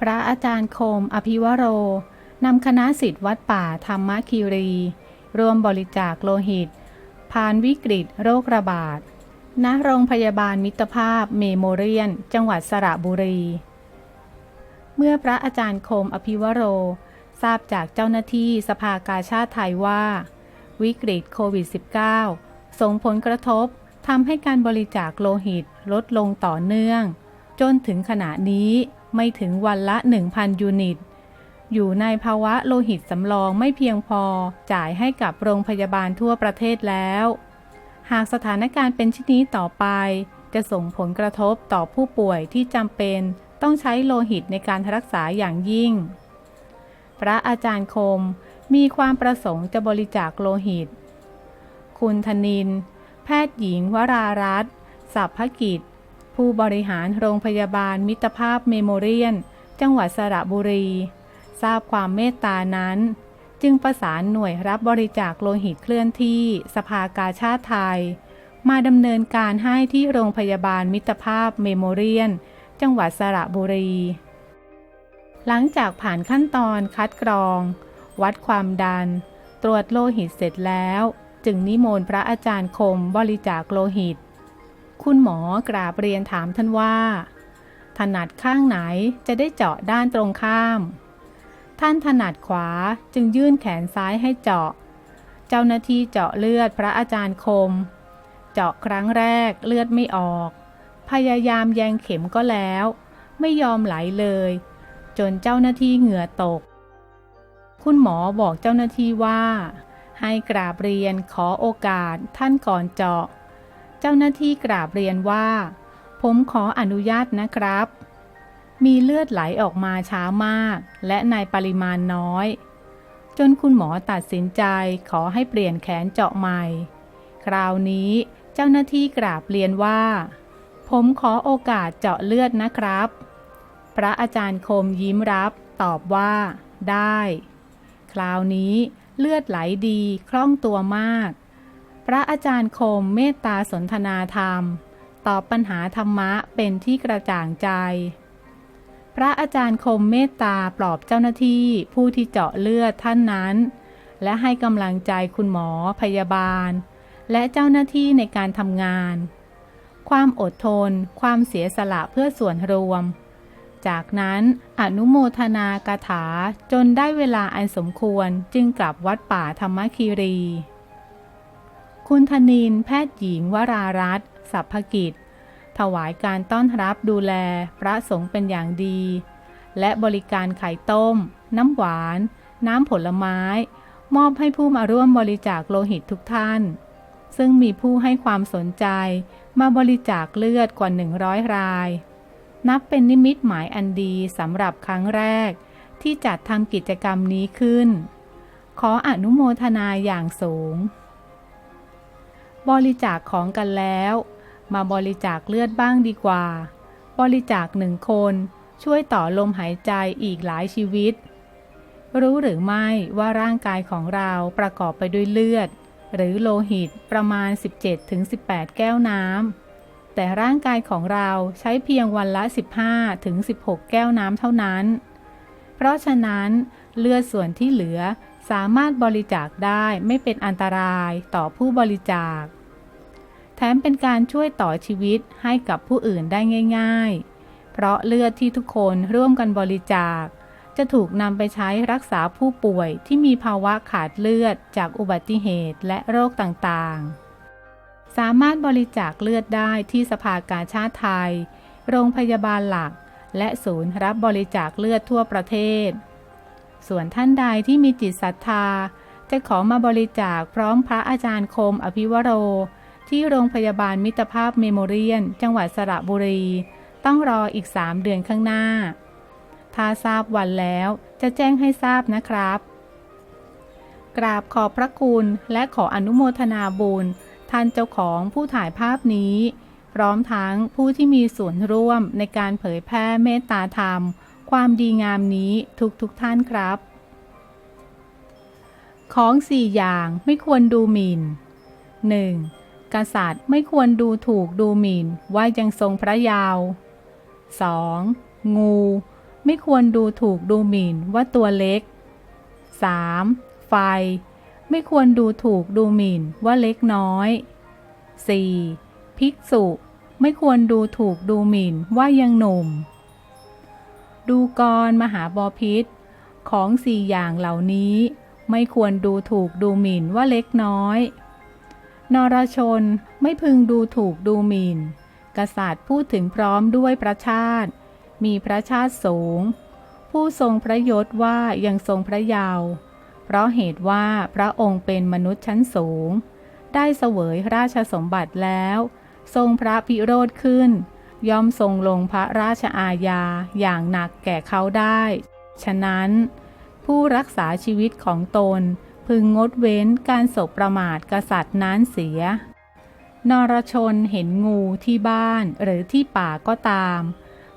พระอาจารย์โคม อภิวโร นำคณะสิทธิ์วัดป่าธรรมคีรี รวมบริจาคโลหิต ผ่านวิกฤตโรคระบาด ณ โรงพยาบาลมิตรภาพเมโมเรียน จังหวัดสระบุรี เมื่อพระอาจารย์โคม อภิวโร ทราบจากเจ้าหน้าที่สภากาชาติไทยว่า วิกฤตโควิด -19 ส่งผลกระทบทำให้การบริจาคโลหิตลดลงต่อเนื่อง จนถึงขณะนี้ ไม่ถึงวันละ 1,000 ยูนิต อยู่ในภาวะโลหิตสำรองไม่เพียงพอจ่ายให้กับโรงพยาบาลทั่วประเทศแล้ว หากสถานการณ์เป็นเช่นนี้ต่อไป จะส่งผลกระทบต่อผู้ป่วยที่จำเป็นต้องใช้โลหิตในการรักษาอย่างยิ่ง พระอาจารย์คมมีความประสงค์จะบริจาคโลหิต คุณธนิน แพทย์หญิงวรารัตน์สัพพกิจ ผู้บริหารโรงพยาบาลมิตรภาพเมโมเรียน จังหวัดสระบุรี ทราบความเมตตานั้น จึงประสานหน่วยรับบริจาคโลหิตเคลื่อนที่สภากาชาติไทย มาดำเนินการให้ที่โรงพยาบาลมิตรภาพเมโมเรียน จังหวัดสระบุรี หลังจากผ่านขั้นตอนคัดกรอง วัดความดัน ตรวจโลหิตเสร็จแล้ว จึงนิมนต์พระอาจารย์คมบริจาคโลหิต คุณหมอกราบเรียนถามท่านว่า ถนัดข้างไหนจะได้เจาะด้านตรงข้าม ท่านถนัดขวาจึงยื่นแขนซ้ายให้เจาะ เจ้าหน้าที่เจาะเลือดพระอาจารย์คม เจาะครั้งแรกเลือดไม่ออก พยายามแยงเข็มก็แล้ว ไม่ยอมไหลเลย จนเจ้าหน้าที่เหงื่อตก คุณหมอบอกเจ้าหน้าที่ว่า ให้กราบเรียนขอโอกาสท่านก่อนเจาะ เจ้าหน้าที่กราบเรียนว่า ผมขออนุญาตนะครับ มีเลือดไหลออกมาช้ามาก และในปริมาณน้อย จนคุณหมอตัดสินใจขอให้เปลี่ยนแขนเจาะใหม่ คราวนี้เจ้าหน้าที่กราบเรียนว่า ผมขอโอกาสเจาะเลือดนะครับ พระอาจารย์คมยิ้มรับตอบว่า ได้ คราวนี้เลือดไหลดีคล่องตัวมาก พระอาจารย์คมเมตตาสนทนาธรรม ตอบปัญหาธรรมะเป็นที่กระจ่างใจ พระอาจารย์คมเมตตาปลอบเจ้าหน้าที่ผู้ที่เจาะเลือดท่านนั้น และให้กำลังใจคุณหมอพยาบาล และเจ้าหน้าที่ในการทำงาน ความอดทน ความเสียสละเพื่อส่วนรวม จากนั้นอนุโมทนากถาจนได้เวลาอันสมควรจึงกลับวัดป่าธรรมคีรี คุณธนินแพทย์หญิงวรารัตน์สัพพกิจ ถวายการต้อนรับดูแลพระสงฆ์เป็นอย่างดี และบริการไข่ต้ม น้ำหวาน น้ำผลไม้ มอบให้ผู้มาร่วมบริจาคโลหิตทุกท่าน ซึ่งมีผู้ให้ความสนใจมาบริจาคเลือดกว่า 100 ราย นับเป็นนิมิตหมายอันดีสำหรับครั้งแรก ที่จัดทำกิจกรรมนี้ขึ้น ขออนุโมทนาอย่างสูง บริจาคของกันแล้ว มาบริจาคเลือดบ้างดีกว่า บริจาคหนึ่งคนช่วยต่อลมหายใจอีกหลายชีวิต รู้หรือไม่ว่าร่างกายของเราประกอบไปด้วยเลือด หรือโลหิตประมาณ 17-18 แก้วน้ำแต่ร่างกายของเราใช้เพียงวันละ 15-16 แก้วน้ำเท่านั้น เพราะฉะนั้นเลือดส่วนที่เหลือสามารถบริจาคได้ไม่เป็นอันตรายต่อผู้บริจาค แถมเป็นการช่วยต่อชีวิตให้กับผู้อื่นได้ง่าย ๆ เพราะเลือดที่ทุกคนร่วมกันบริจาค จะถูกนำไปใช้รักษาผู้ป่วยที่มีภาวะขาดเลือดจากอุบัติเหตุและโรคต่างๆ สามารถบริจาคเลือดได้ที่สภากาชาติไทย โรงพยาบาลหลัก และศูนย์รับบริจาคเลือดทั่วประเทศ ส่วนท่านใดที่มีจิตศรัทธา จะขอมาบริจาคพร้อมพระอาจารย์คมอภิวโร ที่โรงพยาบาลมิตรภาพเมโมเรียน จังหวัดสระบุรี ต้องรออีก 3 เดือนข้างหน้า ถ้าทราบวันแล้วจะแจ้งให้ทราบนะครับ กราบขอบพระคุณและขออนุโมทนาบุญท่านเจ้าของผู้ถ่ายภาพนี้ พร้อมทั้งผู้ที่มีส่วนร่วมในการเผยแพร่เมตตาธรรม ความดีงามนี้ทุกทุกท่านครับ ของสี่อย่างไม่ควรดูหมิน่น 1. กษัตริย์ไม่ควรดูถูกดูหมิ่นว่ายังทรงพระยาว 2. งู ไม่ควรดูถูกดูหมิ่นว่าตัวเล็ก 3. ไฟ ไม่ควรดูถูกดูหมิ่นว่าเล็กน้อย 4. ภิกษุ ไม่ควรดูถูกดูหมิ่นว่ายังหนุ่ม ดูกรมหาบอพิษ ของสี่อย่างเหล่านี้ ไม่ควรดูถูกดูหมิ่นว่าเล็กน้อย นรชนไม่พึงดูถูกดูหมิ่น กษัตริย์พูดถึงพร้อมด้วยพระชาติ มีพระชาติสูง ผู้ทรงพระยศว่ายังทรงพระเยาว์เพราะเหตุว่าพระองค์เป็นมนุษย์ชั้นสูง ได้เสวยราชสมบัติแล้ว ทรงพระพิโรธขึ้น ย่อมทรงลงพระราชอาญาอย่างหนักแก่เขาได้ ฉะนั้น ผู้รักษาชีวิตของตน พึงงดเว้นการสบประมาทกษัตริย์นั้นเสีย นรชนเห็นงูที่บ้านหรือที่ป่าก็ตาม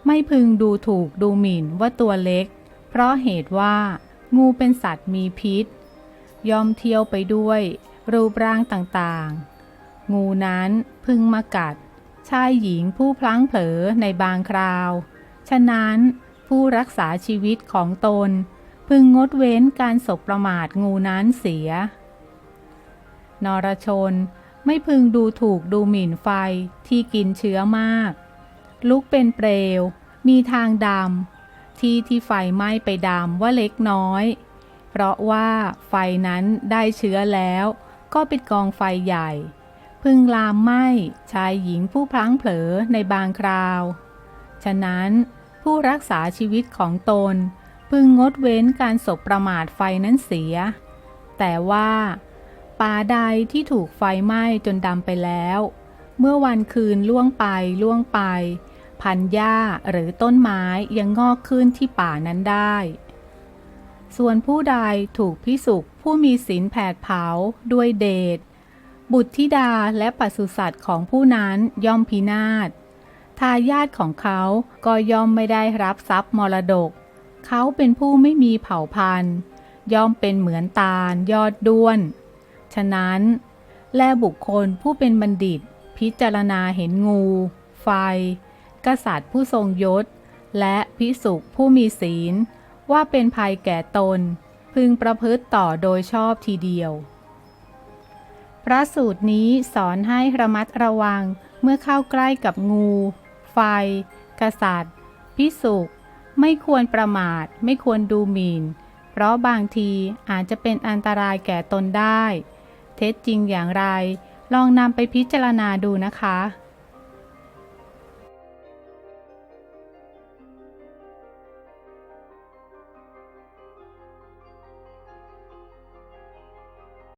ไม่พึงดูถูกดูหมิ่นว่าตัวเล็ก เพราะเหตุว่า งูเป็นสัตว์มีพิษยอมเที่ยวไปด้วย รูปร่างต่างๆ งูนั้นพึงมากัด ชายหญิงผู้พลั้งเผลอในบางคราว ฉะนั้นผู้รักษาชีวิตของตน พึงงดเว้นการสบประมาทงูนั้นเสีย นรชนไม่พึงดูถูกดูหมิ่นไฟที่กินเชื้อมาก ลุกเป็นเปลว มีทางดำที่ที่ไฟไหม้ไปดำว่าเล็กน้อย เพราะว่าไฟนั้นได้เชื้อแล้วก็เป็นกองไฟใหญ่ พึงลามไหม้ชายหญิงผู้พลั้งเผลอในบางคราว ฉะนั้นผู้รักษาชีวิตของตน พึงงดเว้นการสบประมาทไฟนั้นเสีย แต่ว่าป่าใดที่ถูกไฟไหม้จนดำไปแล้ว เมื่อวันคืนล่วงไปล่วงไป พันหญ้าหรือต้นไม้ยังงอกขึ้นที่ป่านั้นได้ ส่วนผู้ใดถูกพิสุกผู้มีศีลแผดเผาด้วยเดชบุตรธิดาและปศุสัตว์ของผู้นั้นย่อมพินาศทายาทของเขาก็ย่อมไม่ได้รับทรัพย์มรดก เขาเป็นผู้ไม่มีเผ่าพันธุ์ ย่อมเป็นเหมือนตาลยอดด้วน ฉะนั้น แลบุคคลผู้เป็นบัณฑิต พิจารณาเห็นงู ไฟ กษัตริย์ผู้ทรงยศ และพิสุกผู้มีศีล ว่าเป็นภัยแก่ตน พึงประพฤติต่อโดยชอบทีเดียว พระสูตรนี้สอนให้ระมัดระวังเมื่อเข้าใกล้กับงู ไฟ กษัตริย์ พิสุก ไม่ควรประมาท ไม่ควรดูหมิ่น เพราะบางทีอาจจะเป็นอันตรายแก่ตนได้ เท็จจริงอย่างไร ลองนำไปพิจารณาดูนะคะ